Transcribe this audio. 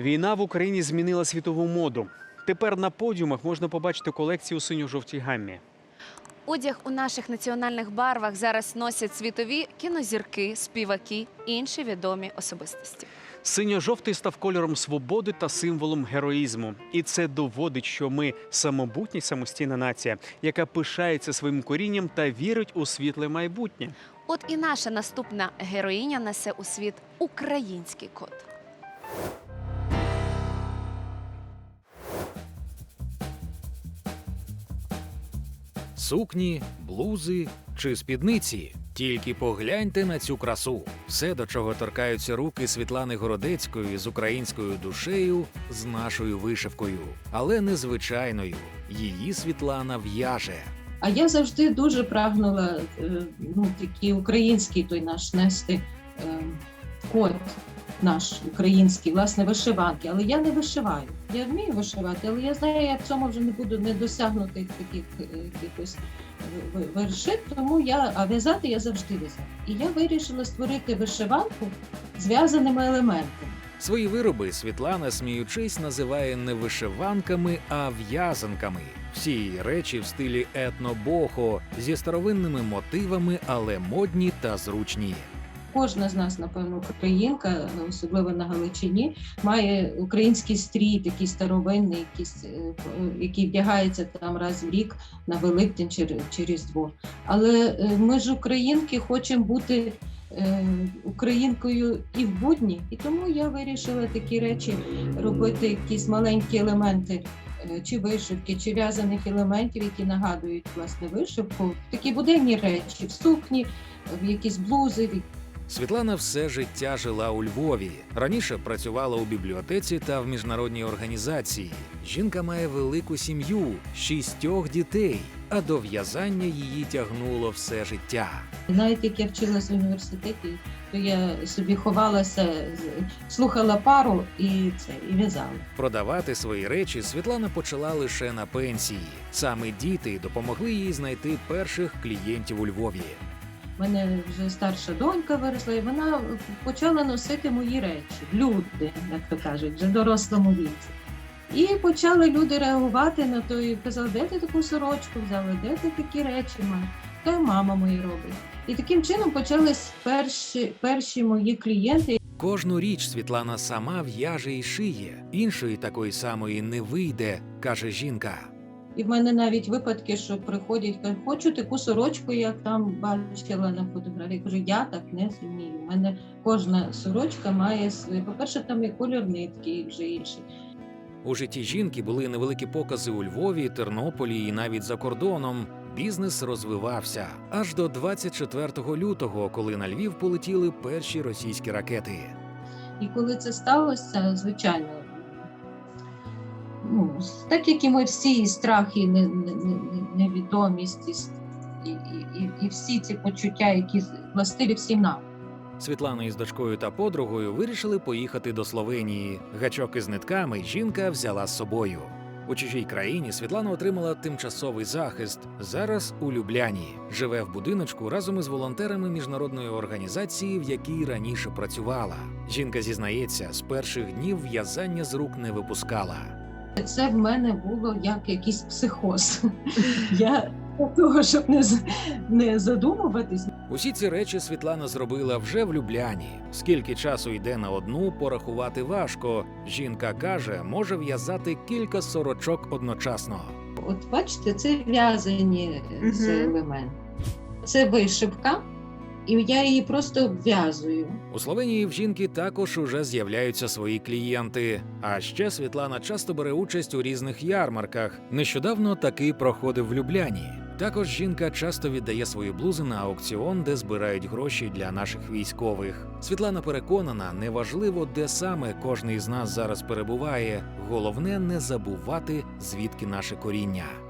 Війна в Україні змінила світову моду. Тепер на подіумах можна побачити колекцію у синьо-жовтій гаммі. Одяг у наших національних барвах зараз носять світові кінозірки, співаки, інші відомі особистості. Синьо-жовтий став кольором свободи та символом героїзму. І це доводить, що ми самобутня самостійна нація, яка пишається своїм корінням та вірить у світле майбутнє. От і наша наступна героїня несе у світ український код. Сукні, блузи чи спідниці. Тільки погляньте на цю красу. Все, до чого торкаються руки Світлани Городецької з українською душею, з нашою вишивкою, але незвичайною. Її Світлана в'яже. А я завжди дуже прагнула е, ну, такий український той наш нести е, код наш український, власне, вишиванки. Але я не вишиваю. Я вмію вишивати, але я знаю, я в цьому вже не буду не досягнути таких е, якихось вершин, тому я а в'язати я завжди в'язала. І я вирішила створити вишиванку з в'язаними елементами. Свої вироби Світлана, сміючись, називає не вишиванками, а в'язанками. Всі речі в стилі етно-бохо зі старовинними мотивами, але модні та зручні. Кожна з нас, напевно, українка, особливо на Галичині, має український стрій, такий старовинний, е, який вдягається там раз в рік на Великдень чи Різдво. Але е, ми ж українки хочемо бути е, українкою і в будні, і тому я вирішила такі речі робити, якісь маленькі елементи. Чи вишивки, чи в'язаних елементів, які нагадують власне вишивку, такі буденні речі, в сукні, в якісь блузи, Світлана все життя жила у Львові. Раніше працювала у бібліотеці та в міжнародній організації. Жінка має велику сім'ю, шістьох дітей, а до в'язання її тягнуло все життя. Навіть як я вчилася в університеті, то я собі ховалася, слухала пару і це і в'язала. Продавати свої речі Світлана почала лише на пенсії. Саме діти допомогли їй знайти перших клієнтів у Львові. Мене вже старша донька виросла, і вона почала носити мої речі, люди, як то кажуть, вже в дорослому віці. І почали люди реагувати на то і казали, де ти таку сорочку взяла, де ти такі речі маєш? Та мама мої робить. І таким чином почались перші, перші мої клієнти, Кожну річ Світлана сама в'яже і шиє. Іншої такої самої не вийде, каже жінка. І в мене навіть випадки, що приходять, кажуть, хочу таку сорочку, як там бачила на фотографії. Я кажу, я так не зумію. У мене кожна сорочка має своє. По-перше, там є кольор нитки і вже інший. У житті жінки були невеликі покази у Львові, Тернополі і навіть за кордоном. Бізнес розвивався аж до 24 лютого, коли на Львів полетіли перші російські ракети. І коли це сталося, звичайно, ну, так як і ми всі, і страх, і не- не- не- невідомість, і, і, і всі ці почуття, які властиві всім нам. Світлана із дочкою та подругою вирішили поїхати до Словенії. Гачок із нитками жінка взяла з собою. У чужій країні Світлана отримала тимчасовий захист. Зараз у Любляні живе в будиночку разом із волонтерами міжнародної організації, в якій раніше працювала. Жінка зізнається, з перших днів в'язання з рук не випускала. Це в мене було як якийсь психоз. Я для того, щоб не, не задумуватись, Усі ці речі Світлана зробила вже в Любляні. Скільки часу йде на одну, порахувати важко. Жінка каже, може в'язати кілька сорочок одночасно. От бачите, це в'язані е, це Мгм. елемент. Це вишивка, і я її просто обв'язую. У Словенії в жінки також уже з'являються свої клієнти. А ще Світлана часто бере участь у різних ярмарках. Нещодавно такий проходив в Любляні. Також жінка часто віддає свої блузи на аукціон, де збирають гроші для наших військових. Світлана переконана, неважливо, де саме кожний з нас зараз перебуває. Головне не забувати, звідки наше коріння.